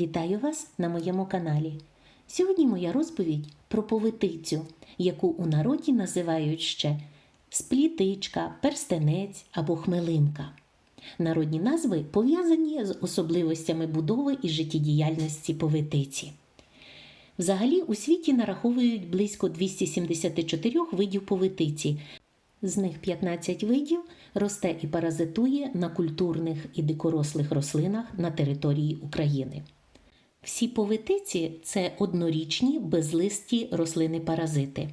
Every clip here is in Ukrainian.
Вітаю вас на моєму каналі. Сьогодні моя розповідь про повитицю, яку у народі називають ще сплітичка, перстенець або хмелинка. Народні назви пов'язані з особливостями будови і життєдіяльності повитиці. Взагалі у світі нараховують близько 274 видів повитиці. З них 15 видів росте і паразитує на культурних і дикорослих рослинах на території України. Всі повитиці це однорічні безлисті рослини-паразити.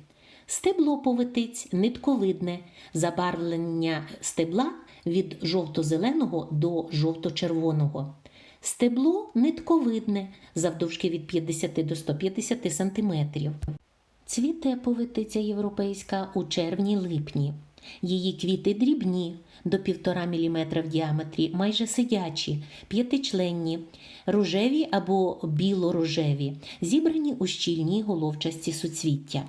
Стебло повитиць нитковидне, забарвлення стебла від жовто-зеленого до жовто-червоного. Стебло нитковидне, завдовжки від 50 до 150 см. Цвіте повитиця європейська у червні-липні. Її квіти дрібні, до 1,5 мм в діаметрі, майже сидячі, п'ятичленні, рожеві або біло-рожеві, зібрані у щільні головчасті суцвіття.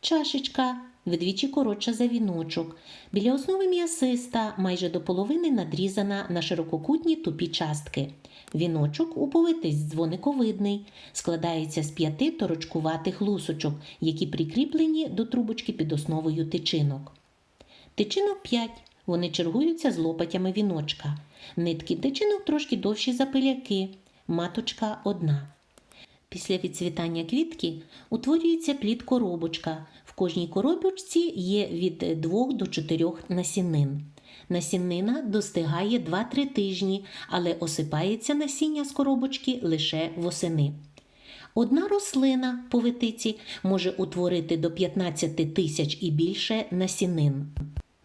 Чашечка вдвічі коротша за віночок. Біля основи м'ясиста, майже до половини надрізана на ширококутні тупі частки. Віночок у повитись дзвониковидний, складається з п'яти торочкуватих лусочок, які прикріплені до трубочки під основою тичинок. Тичинок 5. Вони чергуються з лопатями віночка. Нитки тичинок трошки довші за пиляки. Маточка одна. Після відцвітання квітки утворюється плід-коробочка. В кожній коробочці є від 2 до 4 насінин. Насіннина достигає 2-3 тижні, але осипається насіння з коробочки лише восени. Одна рослина повитиці може утворити до 15 тисяч і більше насінин.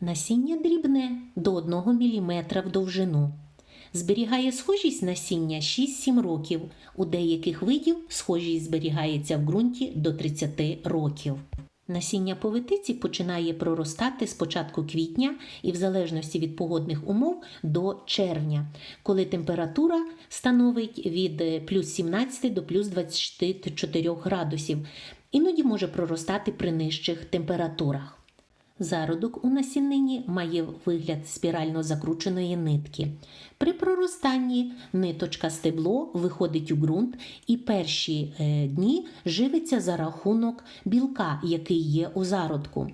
Насіння дрібне до 1 мм в довжину. Зберігає схожість насіння 6-7 років. У деяких видів схожість зберігається в ґрунті до 30 років. Насіння повитиці починає проростати з початку квітня і в залежності від погодних умов до червня, коли температура становить від плюс 17 до плюс 24 градусів. Іноді може проростати при нижчих температурах. Зародок у насіннині має вигляд спірально закрученої нитки. При проростанні ниточка стебло виходить у ґрунт і перші е, дні живиться за рахунок білка, який є у зародку.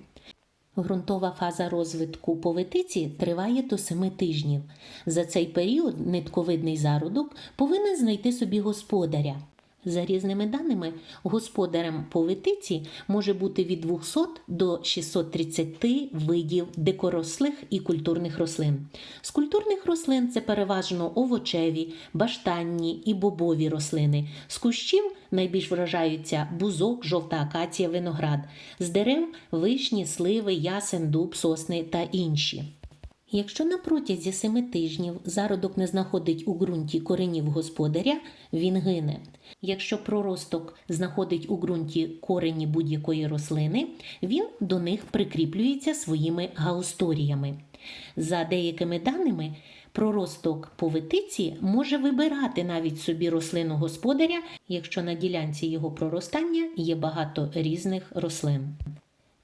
Ґрунтова фаза розвитку повитиці триває до 7 тижнів. За цей період нитковидний зародок повинен знайти собі господаря. За різними даними, господарем повитиці може бути від 200 до 630 видів дикорослих і культурних рослин. З культурних рослин це переважно овочеві, баштанні і бобові рослини. З кущів найбільш вражаються бузок, жовта акація, виноград, з дерев вишні, сливи, ясен, дуб, сосни та інші. Якщо на протязі семи тижнів зародок не знаходить у ґрунті коренів господаря, він гине. Якщо проросток знаходить у ґрунті корені будь-якої рослини, він до них прикріплюється своїми гаусторіями. За деякими даними, проросток повитиці може вибирати навіть собі рослину господаря, якщо на ділянці його проростання є багато різних рослин.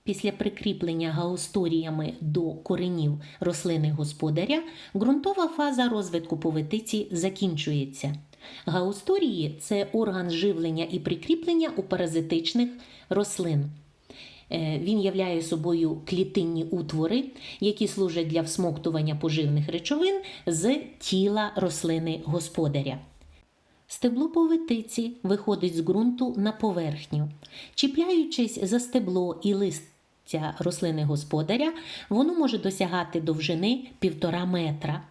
Після прикріплення гаусторіями до коренів рослини господаря ґрунтова фаза розвитку повитиці закінчується. Гаусторії це орган живлення і прикріплення у паразитичних рослин. Е, Він являє собою клітинні утвори, які служать для всмоктування поживних речовин з тіла рослини господаря. Стебло повитиці виходить з ґрунту на поверхню. Чіпляючись за стебло і листя рослини господаря, воно може досягати довжини півтора метра.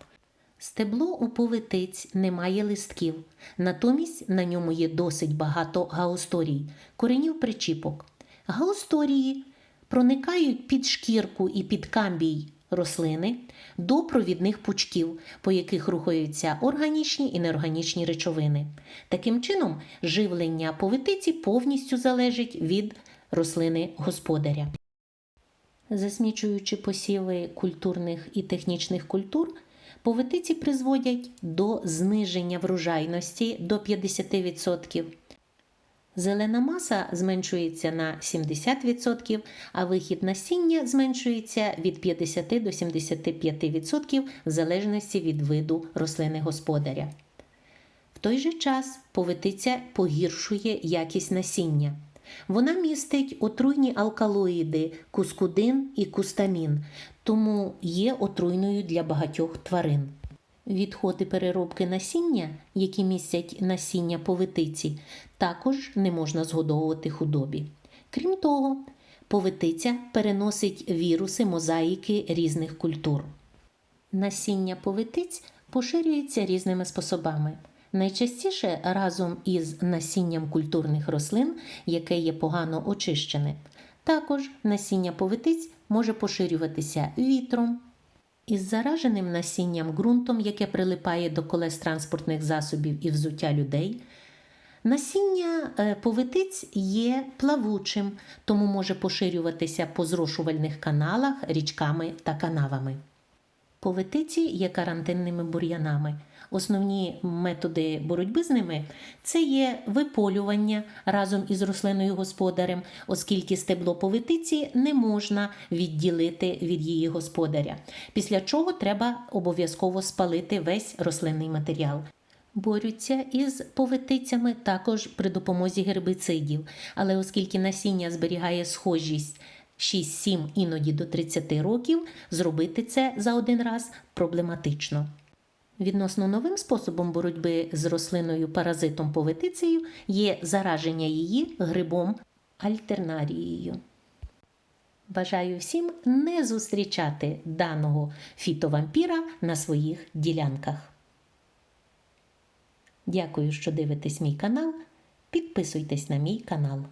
Стебло у повитиць не має листків, натомість на ньому є досить багато гаусторій, коренів причіпок. Гаусторії проникають під шкірку і під камбій рослини до провідних пучків, по яких рухаються органічні і неорганічні речовини. Таким чином, живлення повитиці повністю залежить від рослини господаря. Засмічуючи посіви культурних і технічних культур, повитиці призводять до зниження врожайності до 50%. Зелена маса зменшується на 70%, а вихід насіння зменшується від 50 до 75% в залежності від виду рослини господаря. В той же час повитиця погіршує якість насіння. Вона містить отруйні алкалоїди кускудин і кустамін, тому є отруйною для багатьох тварин. Відходи переробки насіння, які містять насіння повитиці, також не можна згодовувати худобі. Крім того, повитиця переносить віруси мозаїки різних культур. Насіння повитиць поширюється різними способами. Найчастіше разом із насінням культурних рослин, яке є погано очищене. Також насіння повитиць може поширюватися вітром, із зараженим насінням ґрунтом, яке прилипає до колес транспортних засобів і взуття людей. Насіння е, повитиць є плавучим, тому може поширюватися по зрошувальних каналах, річками та канавами. Повитиці є карантинними бур'янами. Основні методи боротьби з ними це є виполювання разом із рослиною господарем, оскільки стебло повитиці не можна відділити від її господаря. Після чого треба обов'язково спалити весь рослинний матеріал. Борються із повитицями також при допомозі гербицидів, але оскільки насіння зберігає схожість 6-7, іноді до 30 років, зробити це за один раз проблематично. Відносно новим способом боротьби з рослиною паразитом повитицею є зараження її грибом альтернарією. Бажаю всім не зустрічати даного фітовампіра на своїх ділянках. Дякую, що дивитесь мій канал. Підписуйтесь на мій канал.